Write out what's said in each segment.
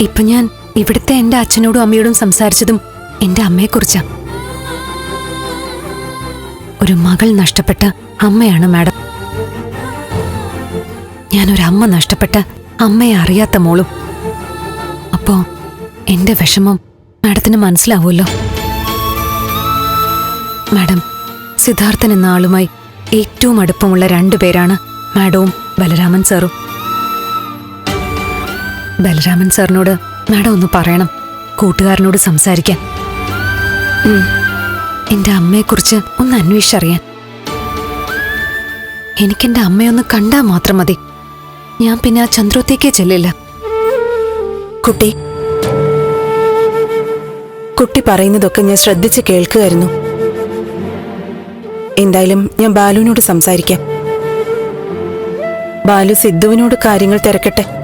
ഇപ്പൊ ഞാൻ ഇവിടുത്തെ എന്റെ അച്ഛനോടും അമ്മയോടും സംസാരിച്ചതും എന്റെ അമ്മയെക്കുറിച്ചാ ഒരു മകൾ നഷ്ടപ്പെട്ട അമ്മയാണ് മാഡം. ഞാനൊരു അമ്മ നഷ്ടപ്പെട്ട അമ്മയെ അറിയാത്ത മോളും. അപ്പോ എന്റെ വിഷമം മാഡത്തിന് മനസ്സിലാവുമല്ലോ? മാഡം സിദ്ധാർത്ഥൻ എന്ന ആളുമായി ഏറ്റവും അടുപ്പമുള്ള രണ്ടുപേരാണ് മാഡവും ബലരാമൻ സാറും. ബലരാമൻ സാറിനോട് മാഡം ഒന്ന് പറയണം. കൂട്ടുകാരനോട് സംസാരിക്കാൻ. എന്റെ അമ്മയെക്കുറിച്ച് ഒന്ന് അന്വേഷിച്ചറിയാൻ. എനിക്കെന്റെ അമ്മയൊന്ന് കണ്ടാൽ മാത്രം മതി. ഞാൻ പിന്നെ ആ ചന്ദ്രത്തേക്കേ ചെല്ലില്ല. കുട്ടി. കുട്ടി പറയുന്നതൊക്കെ ഞാൻ ശ്രദ്ധിച്ച് കേൾക്കുമായിരുന്നു എന്തായാലും ഞാൻ ബാലുവിനോട് സംസാരിക്കാം. ബാലു സിദ്ധുവിനോട് കാര്യങ്ങൾ തിരക്കട്ടെ.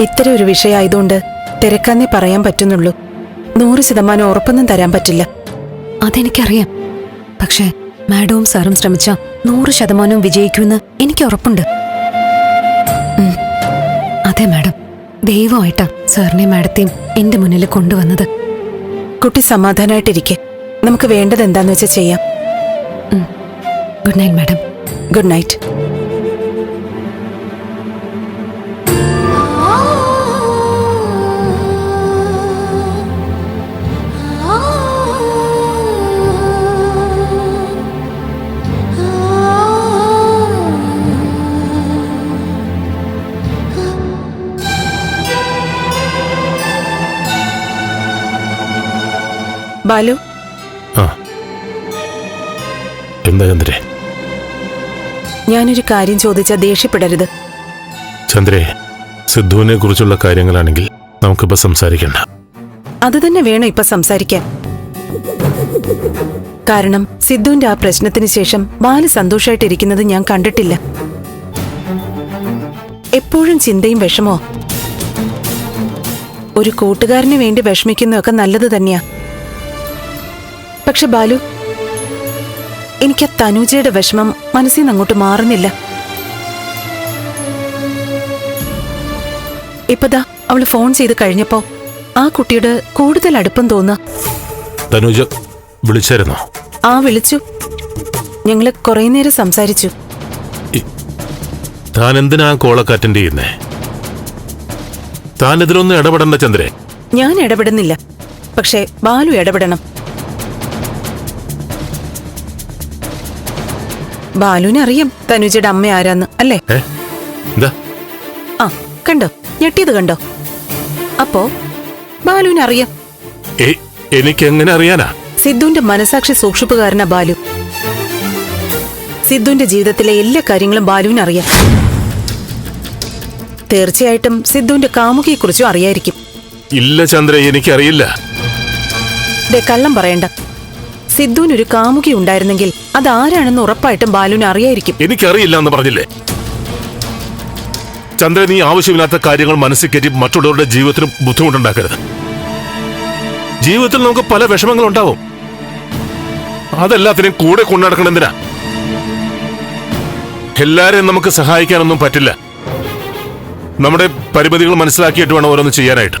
ഇത്തരം ഒരു വിഷയമായതുകൊണ്ട് തിരക്കാന്നേ പറയാൻ പറ്റുന്നുള്ളൂ. നൂറ് ശതമാനം ഉറപ്പൊന്നും തരാൻ പറ്റില്ല. അതെനിക്കറിയാം. പക്ഷേ മാഡവും സാറും ശ്രമിച്ച നൂറ് ശതമാനവും വിജയിക്കുമെന്ന് എനിക്ക് ഉറപ്പുണ്ട്. അതെ മാഡം. ദൈവമായിട്ടാ സാറിനെ മാഡത്തെയും എന്റെ മുന്നിൽ കൊണ്ടുവന്നത്. കുട്ടി സമാധാനമായിട്ടിരിക്കെ നമുക്ക് വേണ്ടത് എന്താന്ന് വെച്ചാൽ ചെയ്യാം. Good night madam. Good night. Balu? ആ. എന്താ ചന്ദ്രേ? ഞാനൊരു കാര്യം ചോദിച്ചാൽ ദേഷ്യപ്പെടരുത്. ചന്ദ്രേ സിദ്ധുവിനെ കുറിച്ചുള്ള കാര്യങ്ങളാണെങ്കിൽ നമുക്കിപ്പോ സംസാരിക്കണ്ട. അത് തന്നെ വേണം ഇപ്പൊ സംസാരിക്കാൻ. കാരണം സിദ്ധുവിന്റെ ആ പ്രശ്നത്തിന് ശേഷം ബാലു സന്തോഷമായിട്ടിരിക്കുന്നത് ഞാൻ കണ്ടിട്ടില്ല. എപ്പോഴും ചിന്തയും വിഷമോ? ഒരു കൂട്ടുകാരന് വേണ്ടി വിഷമിക്കുന്നതൊക്കെ നല്ലത് തന്നെയാ. പക്ഷെ ബാലു എനിക്ക് ആ തനുജയുടെ വിഷമം മനസ്സിൽ നിന്ന് അങ്ങോട്ട് മാറുന്നില്ല. ഇപ്പതാ അവൾ ഫോൺ ചെയ്ത് കഴിഞ്ഞപ്പോ ആ കുട്ടിയുടെ കൂടുതൽ അടുപ്പം തോന്നുക തനൂജ വിളിച്ചായിരുന്നോ ആ വിളിച്ചു. ഞങ്ങൾ കുറെ നേരം സംസാരിച്ചു. താൻ എന്തിനാ കോളൊക്കെ അറ്റൻഡ് ചെയ്യുന്നേ? താൻ ഇതിലൊന്നും ഇടപെടണ്ട ചന്ദ്രേ. ഞാൻ ഇടപെടുന്നില്ല. പക്ഷേ ബാലു ഇടപെടണം. ബാലുവിനെ അറിയാം തനുജയുടെ അമ്മ ആരാന്ന് അല്ലേ? ആ കണ്ടോ? ഞെട്ടിയത് കണ്ടോ? അപ്പോ ബാലുവിനറിയാം. എനിക്ക് എങ്ങനെ അറിയാനാ? സിദ്ധുവിന്റെ മനസാക്ഷി സൂക്ഷിപ്പുകാരനാ ബാലു. സിദ്ധുവിന്റെ ജീവിതത്തിലെ എല്ലാ കാര്യങ്ങളും ബാലുവിന് അറിയാം തീർച്ചയായിട്ടും സിദ്ധുവിന്റെ കാമുകിയെക്കുറിച്ചും അറിയായിരിക്കും. ഇല്ല ചന്ദ്ര എനിക്കറിയില്ല. കള്ളം പറയണ്ട. സിദ്ധുവിന് ഒരു കാമുകി ഉണ്ടായിരുന്നെങ്കിൽ അത് ആരാണെന്ന് ഉറപ്പായിട്ടും ബാലുവിന് അറിയായിരിക്കും. എനിക്കറിയില്ല എന്ന് പറഞ്ഞില്ലേ? ചന്ദ്രൻ നീ ആവശ്യമില്ലാത്ത കാര്യങ്ങൾ മനസ്സിൽ കയറ്റി മറ്റുള്ളവരുടെ ജീവിതത്തിന് ബുദ്ധിമുട്ടുണ്ടാക്കരുത്. ജീവിതത്തിൽ നമുക്ക് പല വിഷമങ്ങൾ ഉണ്ടാവും അതെല്ലാത്തിനെയും കൂടെ കൊണ്ടുനടക്കണം എന്തിനാ? എല്ലാരെയും നമുക്ക് സഹായിക്കാനൊന്നും പറ്റില്ല. നമ്മുടെ പരിമിതികൾ മനസ്സിലാക്കിയിട്ട് വേണം ഓരോന്ന് ചെയ്യാനായിട്ട്.